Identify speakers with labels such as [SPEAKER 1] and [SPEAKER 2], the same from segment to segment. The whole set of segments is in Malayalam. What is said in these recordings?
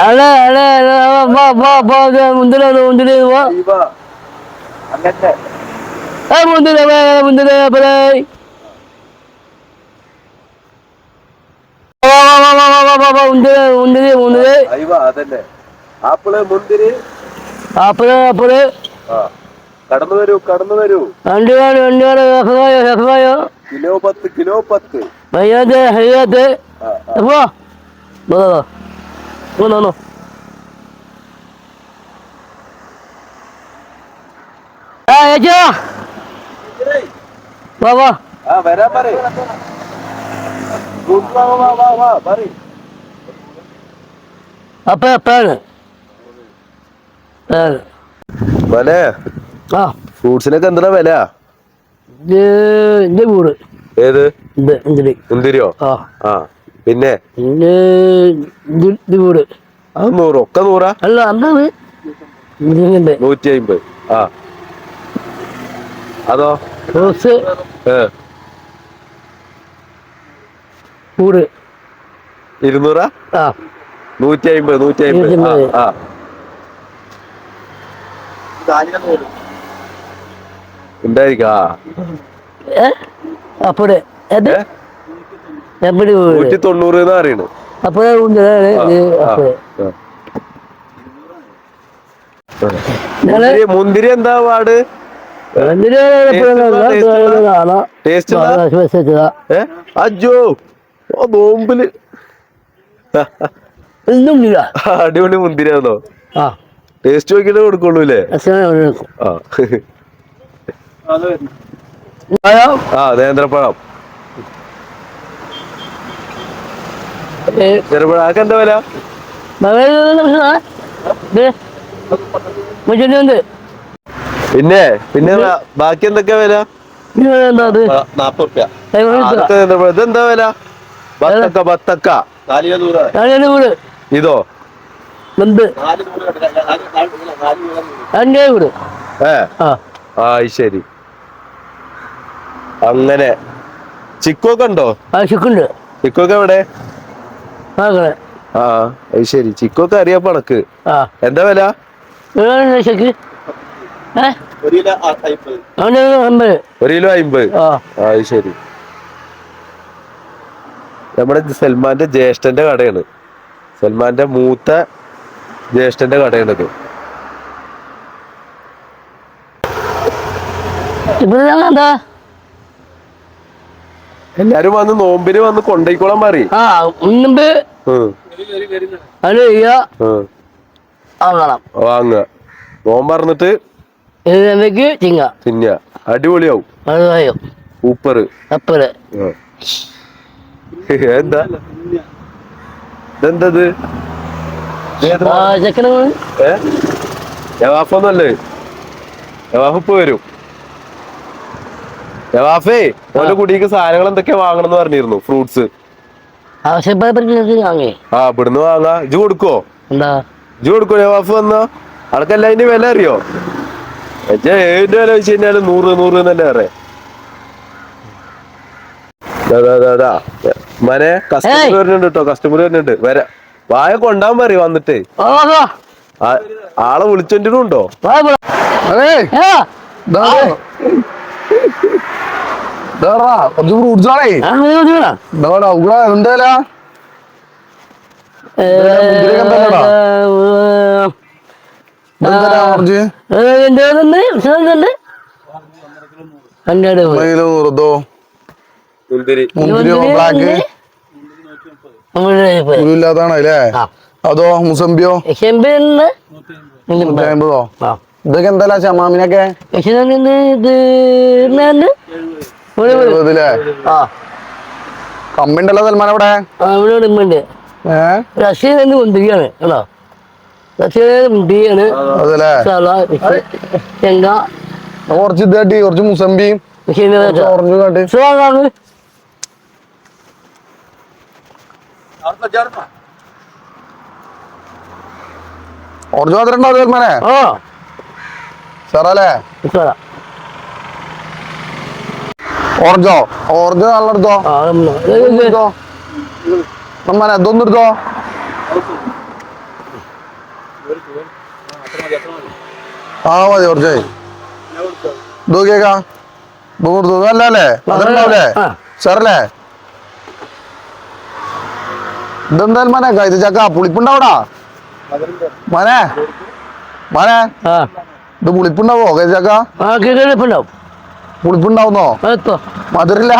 [SPEAKER 1] അല്ല അല്ല വാ വാ വാ മുന്തിരി മുന്തിരി
[SPEAKER 2] വാ
[SPEAKER 1] ഏ മുന്തിരി മുന്തിരി പലേ മുന്തിരി മുന്തിരി മുന്തിരി
[SPEAKER 2] ആപ്പിൾ മുന്തിരി
[SPEAKER 1] ആപ്പിൾ
[SPEAKER 2] ആപ്പിൾ കടന്നു വരൂ കടന്നു വരൂ
[SPEAKER 1] രണ്ട് വേണം രണ്ട് വേണം രസമായോ രസമായോ
[SPEAKER 2] കിലോ പത്ത് കിലോ പത്ത്
[SPEAKER 1] വയ്യാതെ വയ്യാതെ വന്നോ വന്നോ ആ ഏച്ചോ വാ വാ.
[SPEAKER 2] ആ വരാൻ പറ
[SPEAKER 1] അപ്പ എപ്പോഴാണ്
[SPEAKER 2] വല?
[SPEAKER 1] ആ.
[SPEAKER 2] ഫ്രൂട്ട്സിനൊക്കെ എന്താ വില?
[SPEAKER 1] എന്റെ കൂട്.
[SPEAKER 2] ഏത്? മുന്തിരിയോ?
[SPEAKER 1] ആ.
[SPEAKER 2] ആ. പിന്നെ
[SPEAKER 1] പിന്നെ
[SPEAKER 2] അത് നൂറ് ഒക്കെ നൂറാ?
[SPEAKER 1] അല്ല ഇതിന്റെ
[SPEAKER 2] നൂറ്റി അമ്പത് ആ. അതോ?
[SPEAKER 1] റോസ് കൂട്
[SPEAKER 2] ഇരുന്നൂറാ?
[SPEAKER 1] ആ.
[SPEAKER 2] നൂറ്റി അമ്പത് നൂറ്റി അമ്പത് ആ. ഉണ്ടായിരിക്കാ
[SPEAKER 1] അപ്പോഴേ
[SPEAKER 2] നൂറ്റി തൊണ്ണൂറ് അറിയണത്
[SPEAKER 1] അപ്പോഴേ
[SPEAKER 2] മുന്തിരി എന്താ പാട്?
[SPEAKER 1] അജ്ജോ
[SPEAKER 2] അടിപൊളി മുന്തിരിയാണോ? ടേസ്റ്റ് നോക്കിട്ട്
[SPEAKER 1] കൊടുക്കുള്ളൂല്ലേ
[SPEAKER 2] ആ. നേന്ത്രപ്പഴം പിന്നെ പിന്നെ ബാക്കി എന്തൊക്കെ വില? ഇതെന്താ വില? ബത്തക്ക ബത്തക്ക. ഇതോ?
[SPEAKER 1] ആ.
[SPEAKER 2] ശരി. അങ്ങനെ. ചിക്കൊക്കെ ഉണ്ടോ?
[SPEAKER 1] ആ ചിക്കുണ്ട്.
[SPEAKER 2] ചിക്കൊക്കെ എവിടെ?
[SPEAKER 1] ആ
[SPEAKER 2] അത്. ശരി. ചിക്കൊക്കെ അറിയാം പണക്ക് എന്താ വില? ഒരു കിലോ അമ്പത്. അത് ശരി. നമ്മുടെ സൽമാന്റെ ജ്യേഷ്ഠന്റെ കടയാണ്. സൽമാന്റെ മൂത്ത ജ്യേഷ്ഠന്റെ കടയാണിത്
[SPEAKER 1] ഇവിടെ എന്താ
[SPEAKER 2] എല്ലാരും വന്ന് നോമ്പിന് വന്ന് കൊണ്ടോയിക്കോളാൻ പറയും.
[SPEAKER 1] ആ ഉണ്ട്. അത് ചെയ്യാ.
[SPEAKER 2] വാങ്ങുക. നോമ്പ് പറഞ്ഞിട്ട്
[SPEAKER 1] ഇതിലേക്ക് ചിങ്ങ.
[SPEAKER 2] ചിങ്ങ അടിപൊളിയാവും. ഉപ്പറ്.
[SPEAKER 1] അപ്പറ്.
[SPEAKER 2] എന്താ? ഇതെന്തത്? ജവാഫൊന്നല്ലേ ജവാഫ് ഇപ്പൊ വരും. യവാഫേ ഓന്റെ കുടിക്ക് സാധനങ്ങൾ എന്തൊക്കെ വാങ്ങണം എന്ന് പറഞ്ഞിരുന്നു ഫ്രൂട്ട്സ്. ആ ഇവിടുന്ന് വാങ്ങാ. ജു കൊടുക്കോ?
[SPEAKER 1] എന്താ?
[SPEAKER 2] ഇജ് കൊടുക്കോ ജവാഫ് വന്ന? അടക്കല്ല അതിന്റെ വില അറിയോ? എച്ചാ ഏതിന്റെ വില വെച്ച് കഴിഞ്ഞാൽ നൂറ് നൂറ് എന്നല്ലേ പറയാ. മനെ കസ്റ്റമർ. വരുന്നുണ്ട് കേട്ടോ കസ്റ്റമർ വരുന്നുണ്ട്. വരാ. വായ കൊണ്ടാൻ പറയും വന്നിട്ട്. ആളെ വിളിച്ചോണ്ടിട്ടുണ്ടോ
[SPEAKER 3] കുറച്ച് ഫ്രൂട്ട്സ്
[SPEAKER 1] വേണേ?
[SPEAKER 3] ഉഗ്ര എന്താ വില ാണ് അല്ലേ അതോ മുസംബിയോ അമ്പതോ ഇതൊക്കെ എന്താ ചമാമിനൊക്കെ? എഴുപതില്ലേ
[SPEAKER 1] ആ.
[SPEAKER 3] കമ്മിണ്ടല്ലോ സൽമാൻ അവിടെ?
[SPEAKER 1] അവിടെ
[SPEAKER 3] കുറച്ച് കുറച്ച് സൽമാനെ. സാറല്ലേ ഓറഞ്ചോ ഓറഞ്ച് നല്ല എടുത്തോ.
[SPEAKER 1] ഇത് ഇത്
[SPEAKER 3] സൽമാനെ ഇതൊന്നും എടുത്തോ ആ മതി കുറച്ചായി ഇത് നോക്കിയേക്കാ ഇത് കൊടുത്തു അല്ലേ? അതുണ്ടാവില്ലേ
[SPEAKER 1] ആ.
[SPEAKER 3] സാറല്ലേ? ഇതെന്തായാലും മനെ? കൈത ചക്ക പുളിപ്പുണ്ടാവടാ മനെ? മനെ? ഇത് പുളിപ്പുണ്ടാവോ ചക്ക?
[SPEAKER 1] കേൾക്കുന്നുണ്ടാവും
[SPEAKER 3] പുളിപ്പുണ്ടാവുന്നോ മധുരില്ല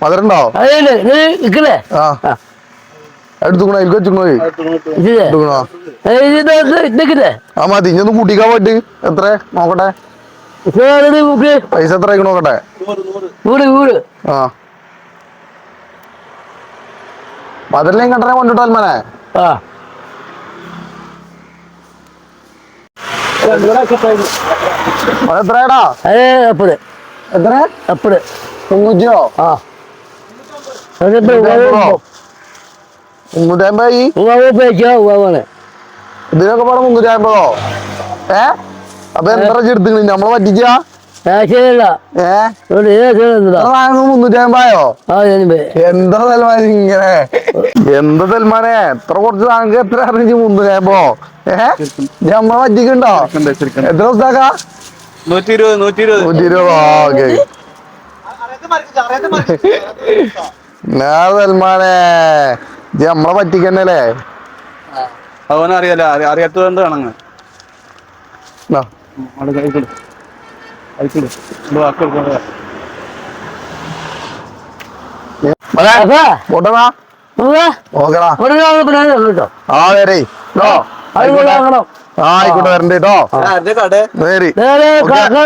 [SPEAKER 3] മധുരണ്ടോ
[SPEAKER 1] അതേ
[SPEAKER 3] ആ എടുത്തുക്കണോ എനിക്ക് വെച്ചുക്കണോ ആ മതി ഇനി ഒന്ന് കൂട്ടിക്കാൻ പറ്റ് എത്ര? നോക്കട്ടെ. പൈസ എത്ര ആയിക്കണ് നോക്കട്ടെ ആ. മധുരം കണ്ടനെ കൊണ്ടിട്ടോ മനെ
[SPEAKER 1] ആ.
[SPEAKER 3] അത് എത്രയാടാ? എത്ര?
[SPEAKER 1] അപ്പട്
[SPEAKER 3] തൊണ്ണൂറ്റിയോ?
[SPEAKER 1] ആ. അതിപ്പോ
[SPEAKER 3] മുന്നൂറ്റി അമ്പത്
[SPEAKER 1] ഉപയോഗിച്ചോ ഉപയോഗമാണ്
[SPEAKER 3] ഇതിനൊക്കെ പാടെ മുന്നൂറ്റി അമ്പതോ ഏ? അപ്പൊ എത്ര എടുത്തു നമ്മളെ പറ്റിച്ചാ
[SPEAKER 1] ശരിയല്ല
[SPEAKER 3] ഏ?
[SPEAKER 1] ഇവിടെ ഏത് ശരിയല്ല
[SPEAKER 3] മുന്നൂറ്റി അമ്പയോ
[SPEAKER 1] ആ ഞാനിപ്പോ.
[SPEAKER 3] എന്താ സൽമാൻ ഇങ്ങനെ? എന്താ സൽമാനെ? എത്ര കുറച്ച് താങ്ക് എത്ര അറിഞ്ഞു മുന്നൂറ്റി അമ്പോ ഏ? നമ്മളെ പറ്റിക്കണ്ടോ? എത്ര ദിവസത്താക്കാ
[SPEAKER 2] നൂറ്റി ഇരുപത് നൂറ്റി ഇരുപത്
[SPEAKER 3] നൂറ്റി ഇരുപതോ ഓക്കെ സൽമാനെ. ഇജ്ജ് നമ്മളെ പറ്റിക്കന്നല്ലേ?
[SPEAKER 2] അവനറിയാലോ അറിയാത്തതുകൊണ്ട് കാണങ്ങ്
[SPEAKER 3] ആയിക്കോട്ടെ. വരണ്ട് കേട്ടോ.
[SPEAKER 2] കട.
[SPEAKER 3] നേരി
[SPEAKER 1] നേരെ കാക്ക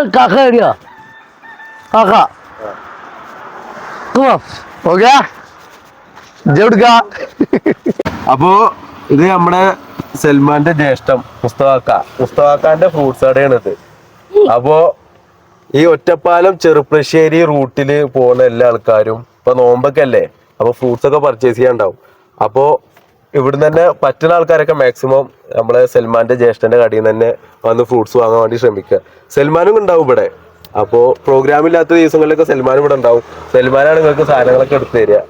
[SPEAKER 3] ഓക്കെ.
[SPEAKER 2] അപ്പോ ഇത് നമ്മുടെ സൽമാന്റെ ജ്യേഷ്ഠം മുസ്തവാക്ക മുസ്തവാക്കാന്റെ ഫ്രൂട്ട്സ് കടയാണ് ഇത്. അപ്പോ ഈ ഒറ്റപ്പാലം ചെറുപ്പശ്ശേരി റൂട്ടിൽ പോകുന്ന എല്ലാ ആൾക്കാരും ഇപ്പൊ നോമ്പൊക്കെ അല്ലേ? അപ്പൊ ഫ്രൂട്ട്സ് ഒക്കെ പർച്ചേസ് ചെയ്യാണ്ടാവും അപ്പോ ഇവിടുന്ന് തന്നെ പറ്റുന്ന ആൾക്കാരൊക്കെ മാക്സിമം നമ്മളെ സൽമാന്റെ ജ്യേഷ്ഠന്റെ കടയിൽ നിന്ന് തന്നെ വന്ന് ഫ്രൂട്ട്സ് വാങ്ങാൻ വേണ്ടി ശ്രമിക്കുക സൽമാനും ഉണ്ടാവും ഇവിടെ. അപ്പോ പ്രോഗ്രാം ഇല്ലാത്ത ദിവസങ്ങളിലൊക്കെ സൽമാൻ ഇവിടെ ഉണ്ടാവും. സൽമാനാണ് നിങ്ങൾക്ക് സാധനങ്ങളൊക്കെ എടുത്തു തരിക.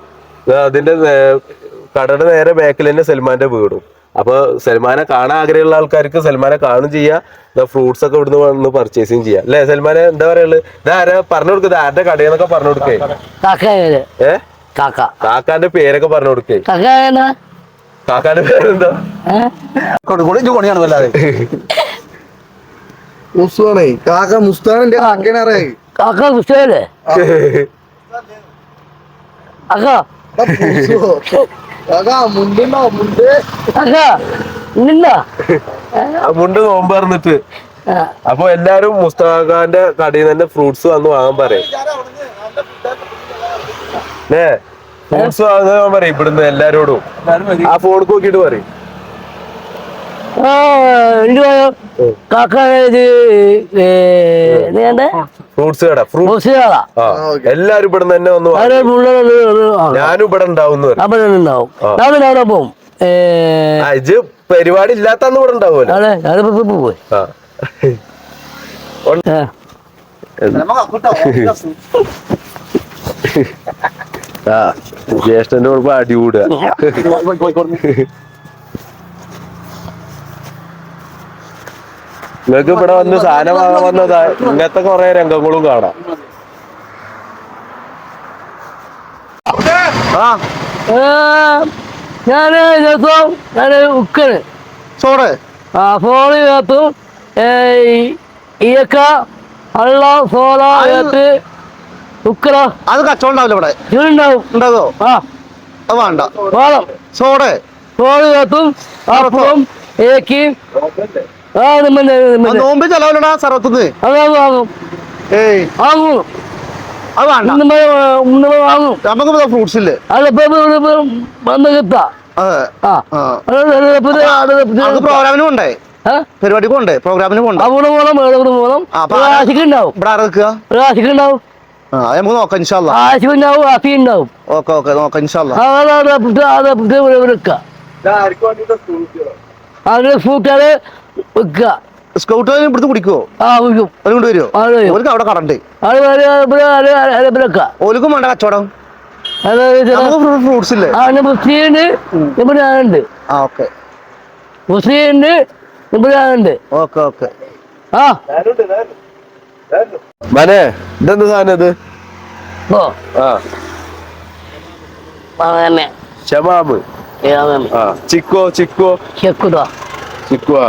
[SPEAKER 2] അതിന്റെ കടയുടെ നേരെ ബാക്കിൽ തന്നെ സൽമാന്റെ വീടും. അപ്പൊ സൽമാനെ കാണാൻ ആഗ്രഹമുള്ള ആൾക്കാർക്ക് സൽമാനെ കാണും ചെയ്യാം. ഫ്രൂട്ട്സ് ഒക്കെ ഇവിടുന്ന് വന്ന് പർച്ചേസിങ് ചെയ്യാം. അല്ലെ സൽമാനെ എന്താ പറയുള്ളത് ഇതാരാ പറഞ്ഞു കൊടുക്കുക ആരുടെ കടയെന്നൊക്കെ പറഞ്ഞു കൊടുക്കേ? ഏ?
[SPEAKER 1] കാക്ക.
[SPEAKER 2] കാക്കാന്റെ പേരൊക്കെ പറഞ്ഞു കൊടുക്കേ.
[SPEAKER 1] കാക്ക
[SPEAKER 2] കാക്കാന്റെ പേരെന്താ?
[SPEAKER 3] കൊണിയാണ് വല്ലാതെ? മുസ്താണേ. കാക്ക മുസ്താനിന്റെ കാക്കനെ അറിയാ
[SPEAKER 1] കാക്ക കാക്ക.
[SPEAKER 3] മുണ്ടുണ്ടോ മുണ്ട്.
[SPEAKER 2] നോമ്പ് പറഞ്ഞിട്ട് അപ്പൊ എല്ലാരും മുസ്താഖാന്റെ കടയിൽ നിന്ന് തന്നെ ഫ്രൂട്ട്സ് വന്ന് വാങ്ങാൻ പറയും. ഏ ഫ്രൂട്ട്സ് വാങ്ങാൻ പറയും ഇവിടുന്ന് എല്ലാരോടും. ആ ഫോൺ നോക്കിട്ട് പറയും.
[SPEAKER 1] കാക്ക ഇത്
[SPEAKER 2] ഫ്രൂട്ട്സ് കട ഫ്രൂട്ട്സ് കട. എല്ലാരും ഇവിടെ തന്നെ വന്നു ഞാനും ഇവിടെ ഉണ്ടാവും
[SPEAKER 1] അവിടെ ഉണ്ടാവും. അവിടെ
[SPEAKER 2] പരിപാടി ഇല്ലാത്തന്ന് ഇവിടെ ഉണ്ടാവുമല്ലോ.
[SPEAKER 1] അതെ പോയി.
[SPEAKER 2] ജ്യേഷ്ഠന്റെ കുഴപ്പം അടികൂടുക നിങ്ങൾക്ക് ഇവിടെ വന്ന് സാധനം വാങ്ങാൻ വന്നതാ ഇങ്ങനത്തെ കുറെ രംഗങ്ങളും കാണാം. ആ.
[SPEAKER 1] ഞാൻ ദിവസം ഞാൻ ഉക്കന്.
[SPEAKER 3] സോറ്.
[SPEAKER 1] ആ ഫോണിനകത്തും ഇയക്ക അള്ള സോള ഏത്ത് ഉക്കറ
[SPEAKER 3] അത് കച്ചവടം ഇവിടെ?
[SPEAKER 1] ഇതുണ്ടാവും
[SPEAKER 3] ഉണ്ടാവോ
[SPEAKER 1] ആ.
[SPEAKER 3] അത് വേണ്ട.
[SPEAKER 1] വേണം.
[SPEAKER 3] സോറ്.
[SPEAKER 1] ഫോണിനകത്തും അപ്പം ഏക്കും ആ നിമ്മന്നെ നിമ്മന്നെ
[SPEAKER 3] നോമ്പ് ചെലവിലടാ സർവത്തുനിന്ന് ഏയ്. അത് വേണ്ട. നമുക്ക് ഫ്രൂട്ട്സ് ഇല്ലേ? പ്രോഗ്രാമിന് പോണ്ടേ? പരിപാടിക്ക് പോണ്ടേ? പ്രോഗ്രാമിന് പോണ്ടേ?
[SPEAKER 1] അവിടെ പോകണം ഇവിടെ പോകണം ആശിക്കുണ്ടാവും
[SPEAKER 3] ഇവിടെ ആരാ നിൽക്കുക?
[SPEAKER 1] ഒരു ആശിക്കുണ്ടാവും
[SPEAKER 4] ആ അത് നമുക്ക് നോക്കാം ഇൻഷാല്ല
[SPEAKER 1] ആശു ഉണ്ടാവും അഫി ഉണ്ടാവും.
[SPEAKER 4] ഓക്കെ ഓക്കെ നോക്കാം ഇൻഷാല്ല
[SPEAKER 1] അതാണ് അത് വെക്കുക.
[SPEAKER 4] സ്കൗട്ട് ഇവിടുന്ന് കുടിക്കുവോ
[SPEAKER 1] ആ കുടിക്കും
[SPEAKER 4] അത് കൊണ്ടുവരുമോ
[SPEAKER 1] അത് വരും.
[SPEAKER 4] ഓർക്ക് അവിടെ കടണ്ട്. ഓലക്കും വേണ്ട കച്ചവടം. ഫ്രൂട്ട്സ് ഇല്ലേ
[SPEAKER 1] മുസ്ലിമുണ്ട് ഇവിടെ ആളുണ്ട്
[SPEAKER 4] ആ ഓക്കെ.
[SPEAKER 1] മുസ്ലിമുണ്ട് ഇവിടെ ആളുണ്ട്
[SPEAKER 4] ഓക്കെ ഓക്കെ.
[SPEAKER 1] ആ.
[SPEAKER 2] മനെ ഇതെന്ത് സാധനം ഇത്?
[SPEAKER 1] ഓ.
[SPEAKER 2] ആ.
[SPEAKER 1] അങ്ങനെ
[SPEAKER 2] ഷമാമ് ചിക്കോ ചിക്കോ. ചിക്കുവാ.